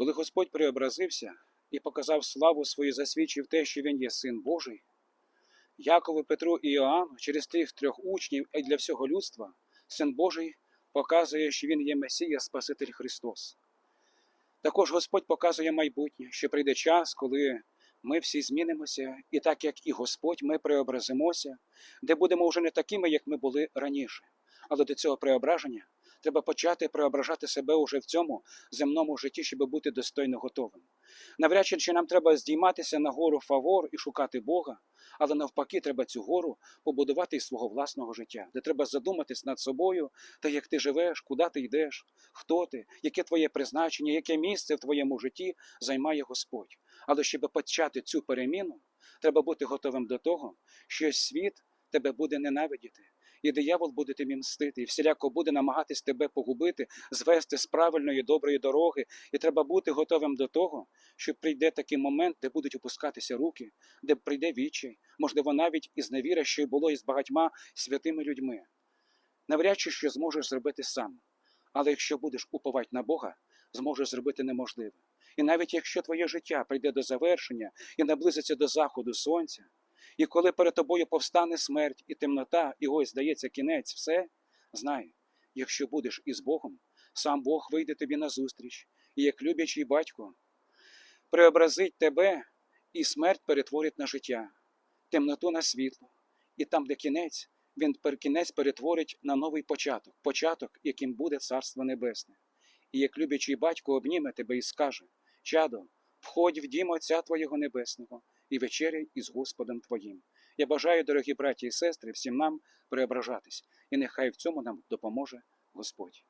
Коли Господь преобразився і показав славу свою, засвідчив те, що Він є Син Божий, Якову, Петру і Іоанну через тих трьох учнів і для всього людства, Син Божий показує, що Він є Месія, Спаситель Христос. Також Господь показує майбутнє, що прийде час, коли ми всі змінимося, і так як і Господь, ми преобразимося, де будемо вже не такими, як ми були раніше. Але до цього преображення треба почати преображати себе уже в цьому земному житті, щоб бути достойно готовим. Навряд чи нам треба здійматися на гору фавор і шукати Бога, але навпаки, треба цю гору побудувати із свого власного життя, де треба задуматись над собою, та як ти живеш, куди ти йдеш, хто ти, яке твоє призначення, яке місце в твоєму житті займає Господь. Але щоб почати цю переміну, треба бути готовим до того, що світ тебе буде ненавидіти. І диявол буде тобі мстити, і всіляко буде намагатись тебе погубити, звести з правильної доброї дороги. І треба бути готовим до того, що прийде такий момент, де будуть опускатися руки, де прийде відчай, можливо, навіть із невіра, що й було із багатьма святими людьми. Навряд чи що зможеш зробити сам. Але якщо будеш уповати на Бога, зможеш зробити неможливе. І навіть якщо твоє життя прийде до завершення і наблизиться до заходу сонця, і коли перед тобою повстане смерть і темнота, і ось здається кінець, все, знай, якщо будеш із Богом, сам Бог вийде тобі назустріч, і як люблячий батько, преобразить тебе і смерть перетворить на життя, темноту на світло, і там, де кінець, він кінець перетворить на новий початок, початок, яким буде Царство Небесне. І як люблячий батько обніме тебе і скаже: Чадо, входь в дім Отця Твого Небесного і вечеряй із Господом Твоїм. Я бажаю, дорогі браті і сестри, всім нам преображатись, і нехай в цьому нам допоможе Господь.